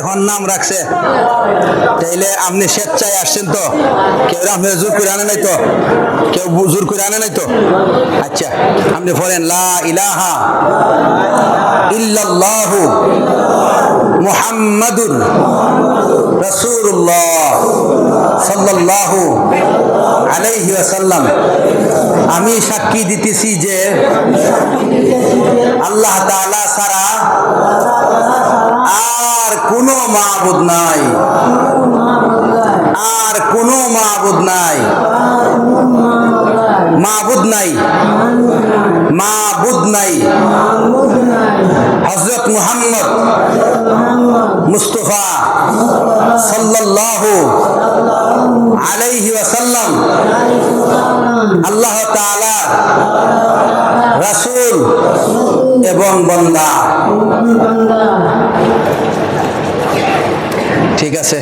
এখন নাম রাখছে। তাইলে আপনি স্বেচ্ছায় আসছেন তো? কেউ আপনি জোর করে আনে নাই তো? কেউ জোর করে আনে নাই তো? আচ্ছা আপনি বলেন, লা ইলাহা মুহাম্মাদুর রাসূলুল্লাহ সাল্লাল্লাহু আলাইহি ওয়াসাল্লাম। আমি সাক্ষী দিতেছি যে আল্লাহ মাবুদ নাই। আর কোনো মাবুদ নাই। মাবুদ নাই। মাবুদ নাই। হজরত মুহাম্মদ মুস্তফা সাল্লাল্লাহু আলাইহি ওয়াসাল্লাম, আল্লাহ তাআলা রাসূল এবং বন্দা। ঠিক আছে।